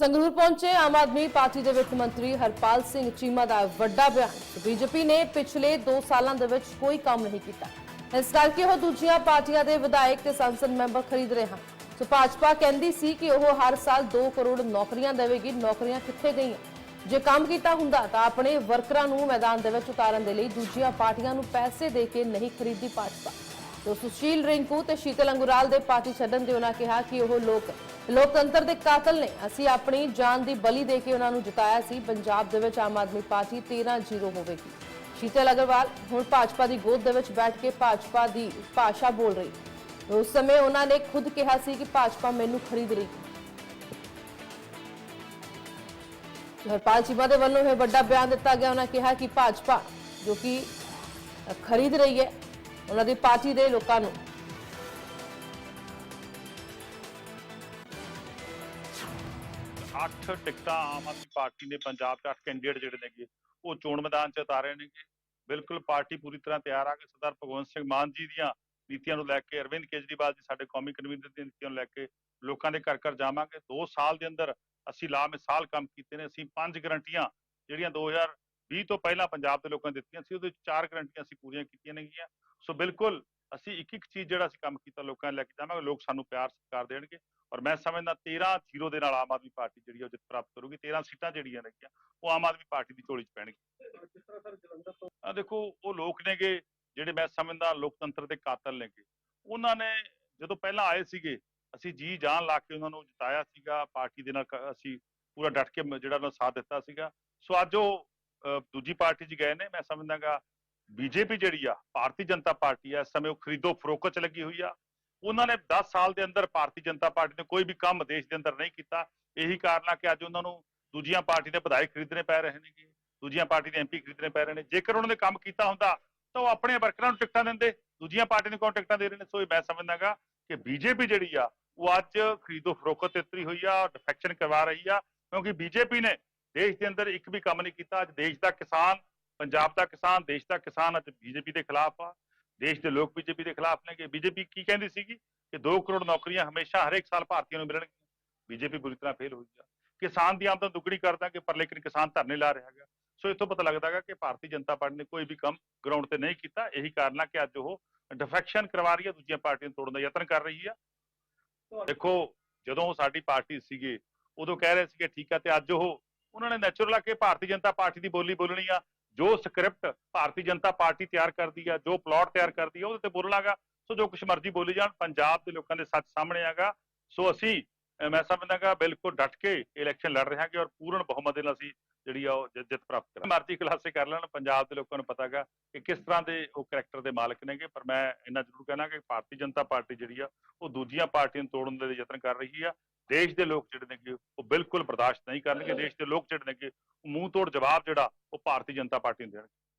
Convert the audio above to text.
ਸੰਗਰੂਰ ਪਹੁੰਚੇ ਆਮ ਆਦਮੀ ਪਾਰਟੀ ਦੇ ਵਿੱਤ ਮੰਤਰੀ ਹਰਪਾਲ ਸਿੰਘ ਚੀਮਾ ਦਾ ਵੱਡਾ ਬਿਆਨ। ਬੀਜੇਪੀ ਨੇ ਪਿਛਲੇ 2 ਸਾਲਾਂ ਦੇ ਵਿੱਚ ਕੋਈ ਕੰਮ ਨਹੀਂ ਕੀਤਾ। ਇਸ ਕਰਕੇ ਉਹ ਦੂਜੀਆਂ ਪਾਰਟੀਆਂ ਦੇ ਵਿਧਾਇਕ ਤੇ ਸੰਸਦ ਮੈਂਬਰ ਖਰੀਦ ਰਹੇ ਹਨ। ਸੋ ਭਾਜਪਾ ਕਹਿੰਦੀ ਸੀ ਕਿ ਉਹ ਹਰ ਸਾਲ 2 ਕਰੋੜ ਨੌਕਰੀਆਂ ਦੇਵੇਗੀ। ਨੌਕਰੀਆਂ ਕਿੱਥੇ ਗਈਆਂ? ਜੇ ਕੰਮ ਕੀਤਾ ਹੁੰਦਾ ਤਾਂ ਆਪਣੇ ਵਰਕਰਾਂ ਨੂੰ ਮੈਦਾਨ ਦੇ ਵਿੱਚ ਉਤਾਰਨ ਦੇ ਲਈ ਦੂਜੀਆਂ ਪਾਰਟੀਆਂ ਨੂੰ ਪੈਸੇ ਦੇ ਕੇ ਨਹੀਂ ਖਰੀਦੀ ਭਾਜਪਾ। ਤੋ ਸੁਸ਼ੀਲ ਰਿੰਕੂ ਤੇ ਸ਼ੀਤਲ ਅੰਗੁਰਾਲ ਦੇ ਪਾਰਟੀ ਛੱਡਣ ਦੇ ਉਹਨਾਂ ਕਿਹਾ ਕਿ ਉਹ ਲੋਕ, ਲੋਕਤੰਤਰ ਦੇ ਕਾਤਲ ਨੇ। ਅਸੀਂ ਆਪਣੀ ਜਾਨ ਦੀ ਬਲੀ ਦੇ ਕੇ ਉਹਨਾਂ ਨੂੰ ਜਿਤਾਇਆ ਸੀ। ਪੰਜਾਬ ਦੇ ਵਿੱਚ ਆਮ ਆਦਮੀ ਪਾਰਟੀ 13-0 ਹੋਵੇਗੀ। ਸ਼ੀਤਲ ਅਗਰਵਾਲ, ਹੁਣ ਭਾਜਪਾ ਦੀ ਗੋਦ ਦੇ ਵਿੱਚ ਬੈਠ ਕੇ ਭਾਜਪਾ ਦੀ ਭਾਸ਼ਾ ਬੋਲ ਰਹੀ। ਉਸ ਸਮੇਂ ਉਹਨਾਂ ਨੇ ਖੁਦ ਕਿਹਾ ਸੀ ਕਿ ਭਾਜਪਾ ਮੈਨੂੰ ਖਰੀਦ ਰਹੀ। ਹਰਪਾਲ ਚੀਮਾ ਦੇ ਵੱਲੋਂ ਇਹ ਵੱਡਾ ਬਿਆਨ ਦਿੱਤਾ ਗਿਆ। ਉਹਨਾਂ ਕਿਹਾ ਕਿ ਭਾਜਪਾ ਜੋ ਕਿ ਖਰੀਦ ਰਹੀ ਹੈ ਉਹਨਾਂ ਦੀ ਪਾਰਟੀ ਦੇ ਲੋਕਾਂ ਨੂੰ। ਅੱਠ ਟਿਕਟਾਂ ਆਮ ਆਦਮੀ ਪਾਰਟੀ ਨੇ ਪੰਜਾਬ 'ਚ ਅੱਠ ਕੈਂਡੀਡੇਟ ਜਿਹੜੇ ਨੇਗੇ, ਉਹ ਚੋਣ ਮੈਦਾਨ 'ਚ ਉਤਾਰੇ ਨੇਗੇ। ਬਿਲਕੁਲ ਪਾਰਟੀ ਪੂਰੀ ਤਰ੍ਹਾਂ ਤਿਆਰ ਆ ਕਿ ਸਰਦਾਰ ਭਗਵੰਤ ਸਿੰਘ ਮਾਨ ਜੀ ਦੀਆਂ ਨੀਤੀਆਂ ਨੂੰ ਲੈ ਕੇ, ਅਰਵਿੰਦ ਕੇਜਰੀਵਾਲ ਜੀ ਸਾਡੇ ਕੌਮੀ ਕਨਵੀਨਰ ਦੀਆਂ ਨੀਤੀਆਂ ਨੂੰ ਲੈ ਕੇ ਲੋਕਾਂ ਦੇ ਘਰ ਘਰ ਜਾਵਾਂਗੇ। 2 ਸਾਲ ਦੇ ਅੰਦਰ ਅਸੀਂ ਲਾਮਿਸਾਲ ਕੰਮ ਕੀਤੇ ਨੇ। ਅਸੀਂ ਪੰਜ ਗਰੰਟੀਆਂ ਜਿਹੜੀਆਂ 2020 ਤੋਂ ਪਹਿਲਾਂ ਪੰਜਾਬ ਦੇ ਲੋਕਾਂ ਨੇ ਦਿੱਤੀਆਂ ਸੀ, ਉਹਦੇ ਚਾਰ ਗਰੰਟੀਆਂ ਅਸੀਂ ਪੂਰੀਆਂ ਕੀਤੀਆਂ ਨੇਗੀਆਂ। ਸੋ ਬਿਲਕੁਲ, ਅਸੀਂ ਇੱਕ ਇੱਕ ਚੀਜ਼ ਜਿਹੜਾ ਅਸੀਂ ਕੰਮ ਕੀਤਾ, ਲੋਕਾਂ ਨੇ ਲੈ ਕੇ ਜਾਵਾਂਗੇ, ਲੋਕ ਸਾਨੂੰ ਪਿਆਰ, ਸਤਿਕਾਰ ਦੇਣਗੇ ਔਰ ਮੈਂ ਸਮਝਦਾ 13 ਜ਼ੀਰੋ ਦੇ ਨਾਲ ਆਮ ਆਦਮੀ ਪਾਰਟੀ ਜਿਹੜੀ ਉਹ ਜਿੱਤ ਪ੍ਰਾਪਤ ਕਰੂਗੀ 13 ਸੀਟਾਂ ਜਿਹੜੀਆਂ ਨੇਗੀਆਂ ਉਹ ਆਮ ਆਦਮੀ ਪਾਰਟੀ ਦੀ ਝੋਲੀ 'ਚ ਪੈਣਗੀਆਂ। ਜਿਸ ਤਰ੍ਹਾਂ ਸਰ ਜਲੰਧਰ ਤੋਂ ਆ ਦੇਖੋ, ਉਹ ਲੋਕ ਨੇਗੇ ਜਿਹੜੇ ਮੈਂ ਸਮਝਦਾ ਲੋਕਤੰਤਰ ਦੇ ਕਾਤਲ ਨੇਗੇ, ਉਹਨਾਂ ਨੇ ਜਦੋਂ ਪਹਿਲਾਂ ਆਏ ਸੀਗੇ, ਅਸੀਂ ਜੀ ਜਾਨ ਲਾ ਕੇ ਉਹਨਾਂ ਨੂੰ ਜਿਤਾਇਆ ਸੀਗਾ, ਪਾਰਟੀ ਦੇ ਨਾਲ ਅਸੀਂ ਪੂਰਾ ਡਟ ਕੇ ਜਿਹੜਾ ਉਹਨਾਂ ਸਾਥ ਦਿੱਤਾ ਸੀਗਾ। ਸੋ ਅੱਜ ਉਹ ਦੂਜੀ ਪਾਰਟੀ 'ਚ ਗਏ ਨੇ, ਮੈਂ ਸਮਝਦਾਗਾ ਬੀਜੇਪੀ ਜਿਹੜੀ ਆ, ਭਾਰਤੀ ਜਨਤਾ ਪਾਰਟੀ ਆ, ਇਸ ਸਮੇਂ ਉਹ ਖਰੀਦੋ ਫਰੋਖਤ 'ਚ ਲੱਗੀ ਹੋਈ ਆ। ਉਹਨਾਂ ਨੇ 10 ਸਾਲ ਦੇ ਅੰਦਰ ਭਾਰਤੀ ਜਨਤਾ ਪਾਰਟੀ ਨੇ ਕੋਈ ਵੀ ਕੰਮ ਦੇਸ਼ ਦੇ ਅੰਦਰ ਨਹੀਂ ਕੀਤਾ। ਇਹੀ ਕਾਰਨ ਆ ਕਿ ਅੱਜ ਉਹਨਾਂ ਨੂੰ ਦੂਜੀਆਂ ਪਾਰਟੀ ਦੇ ਵਿਧਾਇਕ ਖਰੀਦਣੇ ਪੈ ਰਹੇ ਨੇਗੇ, ਦੂਜੀਆਂ ਪਾਰਟੀ ਦੇ ਐਮਪੀ ਖਰੀਦਣੇ ਪੈ ਰਹੇ ਨੇ। ਜੇਕਰ ਉਹਨਾਂ ਨੇ ਕੰਮ ਕੀਤਾ ਹੁੰਦਾ, ਤਾਂ ਉਹ ਆਪਣੇ ਵਰਕਰਾਂ ਨੂੰ ਟਿਕਟਾਂ ਦਿੰਦੇ। ਦੂਜੀਆਂ ਪਾਰਟੀ ਨੂੰ ਕੌਣ ਟਿਕਟਾਂ ਦੇ ਰਹੇ ਨੇ? ਸੋ ਇਹ ਮੈਂ ਸਮਝਦਾਗਾ ਕਿ ਬੀਜੇਪੀ ਜਿਹੜੀ ਆ, ਉਹ ਅੱਜ ਖਰੀਦੋ ਫਰੋਖਤ ਤੇ ਉਤਰੀ ਹੋਈ ਆ ਡਿਫੈਕਸ਼ਨ ਕਰਵਾ ਰਹੀ ਆ। ਕਿਉਂਕਿ ਬੀਜੇਪੀ ਨੇ ਦੇਸ਼ ਦੇ ਅੰਦਰ ਇੱਕ ਵੀ ਕੰਮ ਨਹੀਂ ਕੀਤਾ। ਅੱਜ ਦੇਸ਼ ਦਾ ਕਿਸਾਨ ਪੰਜਾਬ ਦਾ ਕਿਸਾਨ, ਦੇਸ਼ ਦਾ ਕਿਸਾਨ ਅੱਜ ਬੀਜੇਪੀ ਦੇ ਖਿਲਾਫ ਆ, ਦੇਸ਼ ਦੇ ਲੋਕ ਬੀਜੇਪੀ ਦੇ ਖਿਲਾਫ ਨੇ ਕਿ ਬੀਜੇਪੀ ਕੀ ਕਹਿੰਦੀ ਸੀਗੀ ਕਿ 2 ਕਰੋੜ ਨੌਕਰੀਆਂ ਹਮੇਸ਼ਾ ਹਰੇਕ ਸਾਲ ਭਾਰਤੀਆਂ ਨੂੰ ਮਿਲਣਗੀਆਂ। ਬੀਜੇਪੀ ਬੁਰੀ ਤਰ੍ਹਾਂ ਫੇਲ ਹੋਈ ਆ। ਕਿਸਾਨ ਦੀ ਆਮਦਨ ਦੁੱਗਣੀ ਕਰ ਦਾਂਗੇ ਪਰ ਲੇਕਿਨ ਕਿਸਾਨ ਧਰਨੇ ਲਾ ਰਿਹਾ ਹੈਗਾ। ਸੋ ਇੱਥੋਂ ਪਤਾ ਲੱਗਦਾ ਹੈਗਾ ਕਿ ਭਾਰਤੀ ਜਨਤਾ ਪਾਰਟੀ ਨੇ ਕੋਈ ਵੀ ਕੰਮ ਗਰਾਊਂਡ ਤੇ ਨਹੀਂ ਕੀਤਾ। ਇਹੀ ਕਾਰਨ ਆ ਕਿ ਅੱਜ ਉਹ ਡਿਫੈਕਸ਼ਨ ਕਰਵਾ ਰਹੀ ਹੈ ਦੂਜੀਆਂ ਪਾਰਟੀਆਂ ਨੂੰ ਤੋੜਨ ਦਾ ਯਤਨ ਕਰ ਰਹੀ ਆ। ਦੇਖੋ, ਜਦੋਂ ਸਾਡੀ ਪਾਰਟੀ ਸੀਗੇ, ਉਦੋਂ ਕਹਿ ਰਹੇ ਸੀਗੇ, ਠੀਕ ਆ, ਤੇ ਅੱਜ ਉਹ, ਉਹਨਾਂ ਨੇ ਨੈਚੁਰਲ ਆ ਕਿ ਭਾਰਤੀ ਜਨਤਾ ਪਾਰਟੀ ਦੀ ਬੋਲੀ ਬੋਲਣੀ ਆ। ਜੋ ਸਕ੍ਰਿਪਟ ਭਾਰਤੀ ਜਨਤਾ ਪਾਰਟੀ ਤਿਆਰ ਕਰਦੀ ਆ, ਜੋ ਪਲਾਟ ਤਿਆਰ ਕਰਦੀ ਆ, ਉਹਦੇ ਤੇ ਬੋਲਣਾਗਾ ਸੋ ਜੋ ਕੁਛ ਮਰਜ਼ੀ ਬੋਲੀ ਜਾਣ, ਪੰਜਾਬ ਦੇ ਲੋਕਾਂ ਦੇ ਸੱਚ ਸਾਹਮਣੇ ਆਗਾ। ਸੋ ਅਸੀਂ, ਅਹ, ਮੈਂ ਸਮਝਦਾਗਾ ਬਿਲਕੁਲ ਡਟ ਕੇ ਇਲੈਕਸ਼ਨ ਲੜ ਰਹੇ ਹਾਂਗੇ ਔਰ ਪੂਰਨ ਬਹੁਮਤ ਦੇ ਨਾਲ ਅਸੀਂ ਜਿਹੜੀ ਆ ਉਹ ਜਿੱਤ ਜਿੱਤ ਪ੍ਰਾਪਤ ਕਰਾਂਗੇ। ਮਰਜ਼ੀ ਕਲਾਸੇ ਕਰ ਲੈਣ, ਪੰਜਾਬ ਦੇ ਲੋਕਾਂ ਨੂੰ ਪਤਾਗਾ ਕਿ ਕਿਸ ਤਰ੍ਹਾਂ ਦੇ ਉਹ ਕਰੈਕਟਰ ਦੇ ਮਾਲਕ ਨੇਗੇ। ਪਰ ਮੈਂ ਇੰਨਾ ਜ਼ਰੂਰ ਕਹਿਣਾ ਕਿ ਭਾਰਤੀ ਜਨਤਾ ਪਾਰਟੀ ਜਿਹੜੀ ਆ, ਉਹ ਦੂਜੀਆਂ ਪਾਰਟੀਆਂ ਨੂੰ ਤੋੜਨ ਦੇ ਯਤਨ ਕਰ ਰਹੀ ਆ। ਦੇਸ਼ ਦੇ ਲੋਕ ਜਿਹੜੇ ਨੇਗੇ ਉਹ ਬਿਲਕੁਲ ਬਰਦਾਸ਼ਤ ਨਹੀਂ ਕਰਨਗੇ। ਦੇਸ਼ ਦੇ ਲੋਕ ਜਿਹੜੇ ਉਹ ਮੂੰਹ ਤੋੜ ਜਵਾਬ ਜਿਹੜਾ ਉਹ ਭਾਰਤੀ ਜਨਤਾ ਪਾਰਟੀ ਨੂੰ ਦੇਣਗੇ।